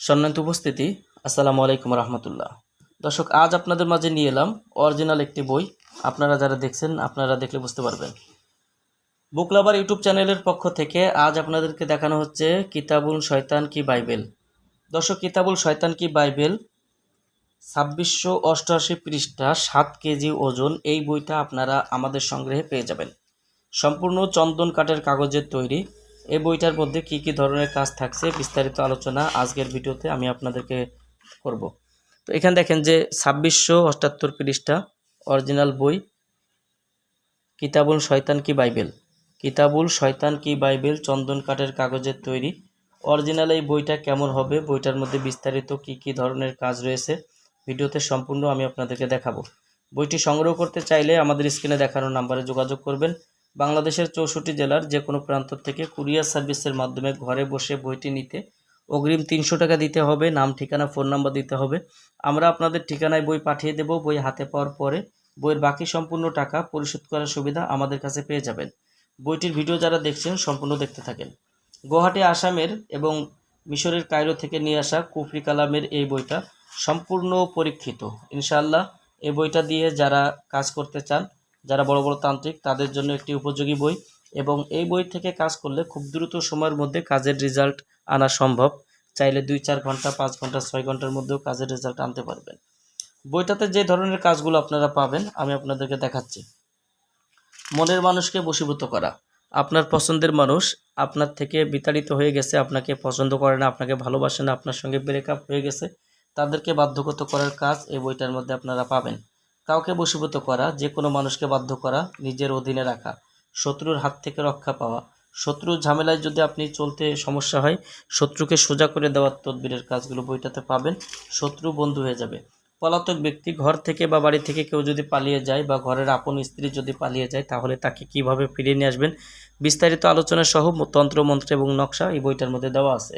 সম্মানিত উপস্থিতি, আসসালামু আলাইকুম রহমতুল্লাহ। দর্শক, আজ আপনাদের মাঝে নিয়ে এলাম অরিজিনাল একটি বই। আপনারা যারা দেখছেন, আপনারা দেখলে বুঝতে পারবেন। বুকলাবার ইউটিউব চ্যানেলের পক্ষ থেকে আজ আপনাদেরকে দেখানো হচ্ছে কিতাবুল শয়তান কি বাইবেল। দর্শক, কিতাবুল শয়তান কি বাইবেল? ছাব্বিশশো অষ্টআশি পৃষ্ঠা, সাত কেজি ওজন, এই বইটা আপনারা আমাদের সংগ্রহে পেয়ে যাবেন। সম্পূর্ণ চন্দন কাঠের কাগজের তৈরি। এই বইটার মধ্যে কি কি ধরনের কাজ থাকছে বিস্তারিত আলোচনা আজকের ভিডিওতে আমি আপনাদেরকে করব। তো এখানে দেখেন যে ছাব্বিশশো অষ্টাত্তর পৃষ্ঠা, অরিজিনাল বই, কিতাবুল শয়তান কি বাইবেল? কিতাবুল শয়তান কি বাইবেল? চন্দন কাঠের কাগজের তৈরি। অরিজিনাল এই বইটা কেমন হবে? বইটার মধ্যে বিস্তারিত কি কি ধরনের কাজ রয়েছে? ভিডিওতে সম্পূর্ণ আমি আপনাদেরকে দেখাবো। বইটি সংগ্রহ করতে চাইলে আমাদের স্ক্রিনে দেখানো নাম্বারে যোগাযোগ করবেন। বাংলাদেশের চৌষট্টি জেলার যে কোনো প্রান্ত থেকে কুরিয়ার সার্ভিসের মাধ্যমে ঘরে বসে বইটি নিতে অগ্রিম তিনশো টাকা দিতে হবে, নাম, ঠিকানা, ফোন নাম্বার দিতে হবে। আমরা আপনাদের ঠিকানায় বই পাঠিয়ে দেব, বই হাতে পাওয়ার পরে বইয়ের বাকি সম্পূর্ণ টাকা পরিশোধ করার সুবিধা আমাদের কাছে পেয়ে যাবেন। বইটির ভিডিও যারা দেখছেন, সম্পূর্ণ দেখতে থাকেন। গুয়াহাটি, আসামের এবং মিশরের কায়রো থেকে নিয়ে আসা কুফরি কালামের এই বইটা সম্পূর্ণ পরীক্ষিত। ইনশাআল্লাহ এই বইটা দিয়ে যারা কাজ করতে চান যারা বড় বড় তান্ত্রিক, তাদের জন্য একটি উপযোগী বই এবং এই বই থেকে কাজ করলে খুব দ্রুত সময়ের মধ্যে কাজের রেজাল্ট আনা সম্ভব। চাইলে দুই, চার ঘণ্টা, পাঁচ ঘণ্টা, ছয় ঘণ্টার মধ্যেও কাজের রেজাল্ট আনতে পারবেন। বইটাতে যে ধরনের কাজগুলো আপনারা পাবেন, আমি আপনাদেরকে দেখাচ্ছি। মনের মানুষকে বশীভূত করা। আপনার পছন্দের মানুষ আপনার থেকে বিতাড়িত হয়ে গেছে, আপনাকে পছন্দ করে না, আপনাকে ভালোবাসে না, আপনার সঙ্গে ব্রেকআপ হয়ে গেছে, তাদেরকে বাধ্যগত করার কাজ এই বইটার মধ্যে আপনারা পাবেন। কাউকে বশীভূত করা যে কোনো মানুষকে বাধ্য করা, নিজের অধীনে রাখা, শত্রুর হাত থেকে রক্ষা পাওয়া। শত্রুর ঝামেলায় যদি আপনি চলতে সমস্যা হয়, শত্রুকে সোজা করে দেওয়ার তদবিরের কাজগুলো বইটাতে পাবেন। শত্রু বন্ধু হয়ে যাবে। পলাতক ব্যক্তি ঘর থেকে বা বাড়ি থেকে কেউ যদি পালিয়ে যায় বা ঘরের আপন স্ত্রী যদি পালিয়ে যায়, তাহলে তাকে কীভাবে ফিরিয়ে নিয়ে আসবেন? বিস্তারিত আলোচনা সহ তন্ত্র মন্ত্র এবং নকশা এই বইটার মধ্যে দেওয়া আছে।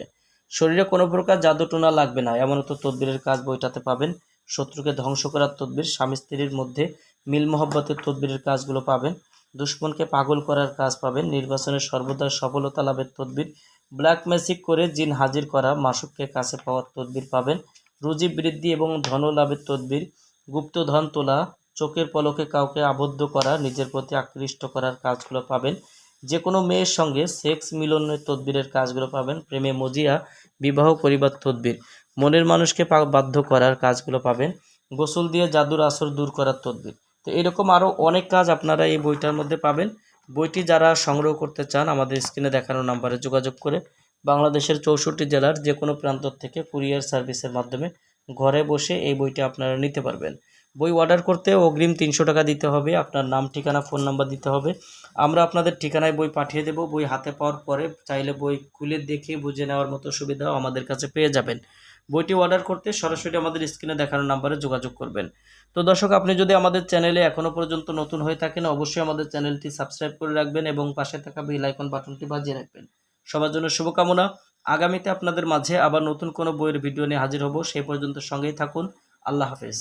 শরীরে কোনো প্রকার জাদু টোনা লাগবে না, এমনও তদবিরের কাজ বইটাতে পাবেন। শত্রুকে ধ্বংস করার তদবির, স্বামী স্ত্রীর মধ্যে মিল মহব্বতের তদবিরের কাজগুলো পাবেন। দুশ্মনকে পাগল করার কাজ পাবেন। নির্বাচনের সর্বদা সফলতা লাভের তদবির ব্ল্যাক ম্যাজিক করে জিন হাজির করা মাসুককে কাছে পাওয়ার তদবির পাবেন। রুজি বৃদ্ধি এবং ধন লাভের তদবির গুপ্তধন তোলা, চোখের পলকে কাউকে আবদ্ধ করা, নিজের প্রতি আকৃষ্ট করার কাজগুলো পাবেন। যে কোনো মেয়ের সঙ্গে সেক্স মিলনের তদবিরের কাজগুলো পাবেন প্রেমে মজিয়া, বিবাহ করিবার তদবির। মনের মানুষকে বাধ্য করার কাজগুলো পাবেন। গোসল দিয়ে জাদুর আসর দূর করার তদবির। তো এরকম আরও অনেক কাজ আপনারা এই বইটার মধ্যে পাবেন। বইটি যারা সংগ্রহ করতে চান, আমাদের স্ক্রিনে দেখানো নাম্বারে যোগাযোগ করে বাংলাদেশের চৌষট্টি জেলার যে কোনো প্রান্ত থেকে কুরিয়ার সার্ভিসের মাধ্যমে ঘরে বসে এই বইটি আপনারা নিতে পারবেন। বই অর্ডার করতে অগ্রিম তিনশো টাকা দিতে হবে, আপনার নাম, ঠিকানা ফোন নাম্বার দিতে হবে। আমরা আপনাদের ঠিকানায় বই পাঠিয়ে দেব, বই হাতে পাওয়ার পরে চাইলে বই খুলে দেখে বুঝে নেওয়ার মতো সুবিধাও আমাদের কাছে পেয়ে যাবেন। বইটি অর্ডার করতে সরাসরি আমাদের স্ক্রিনে দেখানো নাম্বারে যোগাযোগ করবেন। তো দর্শক, আপনি যদি আমাদের চ্যানেলে এখনও পর্যন্ত নতুন হয়ে থাকেন, অবশ্যই আমাদের চ্যানেলটি সাবস্ক্রাইব করে রাখবেন এবং পাশে থাকা বেল আইকন বাটনটি বাজিয়ে রাখবেন। সবার জন্য শুভকামনা। আগামীতে আপনাদের মাঝে আবার নতুন কোনো বইয়ের ভিডিও নিয়ে হাজির হব। সেই পর্যন্ত সঙ্গেই থাকুন। আল্লাহ হাফেজ।